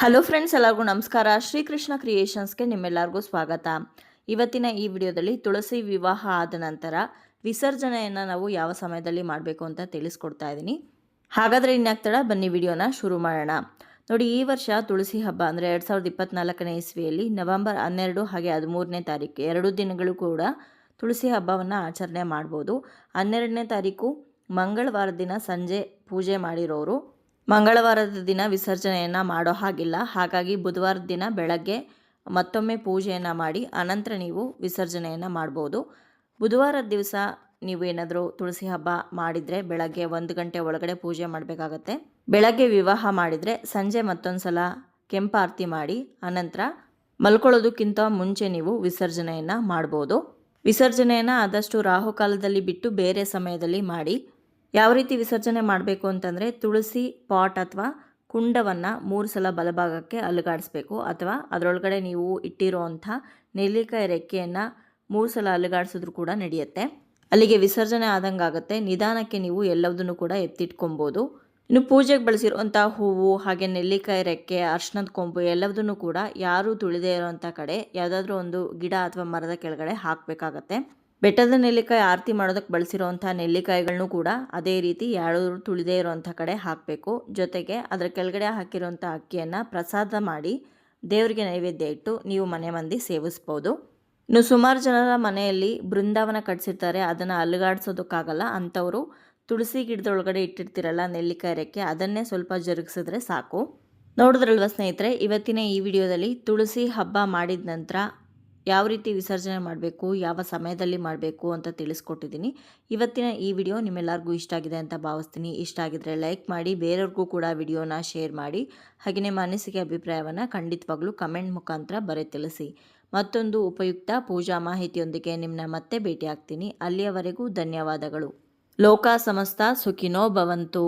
Hello friends ಎಲ್ಲರಿಗೂ ನಮಸ್ಕಾರ. ಶ್ರೀಕೃಷ್ಣ ಕ್ರಿಯೇಷನ್ಸ್ಗೆ ನಿಮ್ಮೆಲ್ಲರಿಗೂ ಸ್ವಾಗತ. ಇವತ್ತಿನ ಈ ವಿಡಿಯೋದಲ್ಲಿ ತುಳಸಿ ವಿವಾಹ ಆದ ನಂತರ ವಿಸರ್ಜನೆಯನ್ನು ನಾವು ಯಾವ ಸಮಯದಲ್ಲಿ ಮಾಡಬೇಕು ಅಂತ ತಿಳಿಸ್ಕೊಡ್ತಾ ಇದ್ದೀನಿ. ಹಾಗಾದರೆ ಇನ್ನಾಗ್ತಡ ಬನ್ನಿ ವಿಡಿಯೋನ ಶುರು ಮಾಡೋಣ. ನೋಡಿ, ಈ ವರ್ಷ ತುಳಸಿ ಹಬ್ಬ ಅಂದರೆ ಎರಡು ಸಾವಿರದ ಇಪ್ಪತ್ನಾಲ್ಕನೇ ಇಸ್ವಿಯಲ್ಲಿ ನವೆಂಬರ್ ಹನ್ನೆರಡು ಹಾಗೆ ಹದಿಮೂರನೇ ತಾರೀಕು ಎರಡು ದಿನಗಳು ಕೂಡ ತುಳಸಿ ಹಬ್ಬವನ್ನು ಆಚರಣೆ ಮಾಡ್ಬೋದು. ಹನ್ನೆರಡನೇ ತಾರೀಕು ಮಂಗಳವಾರ ದಿನ ಸಂಜೆ ಪೂಜೆ ಮಾಡಿರೋರು. ಮಂಗಳವಾರದ ದಿನ ವಿಸರ್ಜನೆಯನ್ನು ಮಾಡೋ ಹಾಗಿಲ್ಲ. ಹಾಗಾಗಿ ಬುಧವಾರದ ದಿನ ಬೆಳಗ್ಗೆ ಮತ್ತೊಮ್ಮೆ ಪೂಜೆಯನ್ನು ಮಾಡಿ, ಅನಂತರ ನೀವು ವಿಸರ್ಜನೆಯನ್ನು ಮಾಡ್ಬೋದು. ಬುಧವಾರದ ದಿವಸ ನೀವು ಏನಾದರೂ ತುಳಸಿ ಹಬ್ಬ ಮಾಡಿದರೆ ಬೆಳಗ್ಗೆ ಒಂದು ಗಂಟೆ ಒಳಗಡೆ ಪೂಜೆ ಮಾಡಬೇಕಾಗತ್ತೆ. ಬೆಳಗ್ಗೆ ವಿವಾಹ ಮಾಡಿದರೆ ಸಂಜೆ ಮತ್ತೊಂದು ಸಲ ಕೆಂಪಾರತಿ ಮಾಡಿ, ಅನಂತರ ಮಲ್ಕೊಳ್ಳೋದಕ್ಕಿಂತ ಮುಂಚೆ ನೀವು ವಿಸರ್ಜನೆಯನ್ನು ಮಾಡ್ಬೋದು. ವಿಸರ್ಜನೆಯನ್ನು ಆದಷ್ಟು ರಾಹುಕಾಲದಲ್ಲಿ ಬಿಟ್ಟು ಬೇರೆ ಸಮಯದಲ್ಲಿ ಮಾಡಿ ಯಾವ ರೀತಿ ವಿಸರ್ಜನೆ ಮಾಡಬೇಕು ಅಂತಂದರೆ ತುಳಸಿ ಪಾಟ್ ಅಥವಾ ಕುಂಡವನ್ನು ಮೂರು ಸಲ ಬಲಭಾಗಕ್ಕೆ ಅಲುಗಾಡಿಸ್ಬೇಕು. ಅಥವಾ ಅದರೊಳಗಡೆ ನೀವು ಇಟ್ಟಿರೋವಂಥ ನೆಲ್ಲಿಕಾಯಿ ರೆಕ್ಕೆಯನ್ನು ಮೂರು ಸಲ ಅಲುಗಾಡಿಸಿದ್ರು ಕೂಡ ನಡೆಯುತ್ತೆ. ಅಲ್ಲಿಗೆ ವಿಸರ್ಜನೆ ಆದಂಗೆ ಆಗುತ್ತೆ ನಿಧಾನಕ್ಕೆ ನೀವು ಎಲ್ಲದನ್ನು ಕೂಡ ಎತ್ತಿಟ್ಕೊಬೋದು. ಇನ್ನು ಪೂಜೆಗೆ ಬಳಸಿರುವಂಥ ಹೂವು ಹಾಗೆ ನೆಲ್ಲಿಕಾಯಿ ರೆಕ್ಕೆ, ಅರ್ಶನದ ಕೊಂಬು ಎಲ್ಲದನ್ನು ಕೂಡ ಯಾರೂ ತುಳಿದೇ ಇರೋವಂಥ ಕಡೆ ಯಾವುದಾದ್ರೂ ಒಂದು ಗಿಡ ಅಥವಾ ಮರದ ಕೆಳಗಡೆ ಹಾಕಬೇಕಾಗತ್ತೆ. ಬೆಟ್ಟದ ನೆಲ್ಲಿಕಾಯಿ ಆರತಿ ಮಾಡೋದಕ್ಕೆ ಬಳಸಿರೋವಂಥ ನೆಲ್ಲಿಕಾಯಿಗಳನ್ನೂ ಕೂಡ ಅದೇ ರೀತಿ ಯಾರು ತುಳಿದೇ ಇರೋವಂಥ ಕಡೆ ಹಾಕಬೇಕು. ಜೊತೆಗೆ ಅದರ ಕೆಳಗಡೆ ಹಾಕಿರೋವಂಥ ಅಕ್ಕಿಯನ್ನು ಪ್ರಸಾದ ಮಾಡಿ ದೇವರಿಗೆ ನೈವೇದ್ಯ ಇಟ್ಟು ನೀವು ಮನೆ ಮಂದಿ ಸೇವಿಸ್ಬೋದು. ಇನ್ನು ಸುಮಾರು ಜನರ ಮನೆಯಲ್ಲಿ ಬೃಂದಾವನ ಕಟ್ಸಿರ್ತಾರೆ. ಅದನ್ನು ಅಲುಗಾಡಿಸೋದಕ್ಕಾಗಲ್ಲ. ಅಂಥವರು ತುಳಸಿ ಗಿಡದೊಳಗಡೆ ಇಟ್ಟಿರ್ತೀರಲ್ಲ ನೆಲ್ಲಿಕಾಯಿ ರೆಕ್ಕೆ, ಅದನ್ನೇ ಸ್ವಲ್ಪ ಜರುಗಿಸಿದ್ರೆ ಸಾಕು. ನೋಡಿದ್ರಲ್ವ ಸ್ನೇಹಿತರೆ, ಇವತ್ತಿನ ಈ ವಿಡಿಯೋದಲ್ಲಿ ತುಳಸಿ ಹಬ್ಬ ಮಾಡಿದ ನಂತರ ಯಾವ ರೀತಿ ವಿಸರ್ಜನೆ ಮಾಡಬೇಕು, ಯಾವ ಸಮಯದಲ್ಲಿ ಮಾಡಬೇಕು ಅಂತ ತಿಳಿಸ್ಕೊಟ್ಟಿದ್ದೀನಿ. ಇವತ್ತಿನ ಈ ವಿಡಿಯೋ ನಿಮ್ಮೆಲ್ಲರಿಗೂ ಇಷ್ಟ ಆಗಿದೆ ಅಂತ ಭಾವಿಸ್ತೀನಿ. ಇಷ್ಟ ಆಗಿದ್ರೆ ಲೈಕ್ ಮಾಡಿ, ಬೇರೆಯವ್ರಿಗೂ ಕೂಡ ವಿಡಿಯೋನ ಶೇರ್ ಮಾಡಿ. ಹಾಗೆಯೇ ನಿಮ್ಮ ಅನಿಸಿಕೆ ಅಭಿಪ್ರಾಯವನ್ನು ಖಂಡಿತವಾಗ್ಲೂ ಕಮೆಂಟ್ ಮುಖಾಂತರ ಬರೆ ತಿಳಿಸಿ. ಮತ್ತೊಂದು ಉಪಯುಕ್ತ ಪೂಜಾ ಮಾಹಿತಿಯೊಂದಿಗೆ ನಿಮ್ಮನ್ನ ಮತ್ತೆ ಭೇಟಿಯಾಗ್ತೀನಿ. ಅಲ್ಲಿಯವರೆಗೂ ಧನ್ಯವಾದಗಳು. ಲೋಕ ಸಮಸ್ತ ಸುಖಿನೋ ಭವಂತು.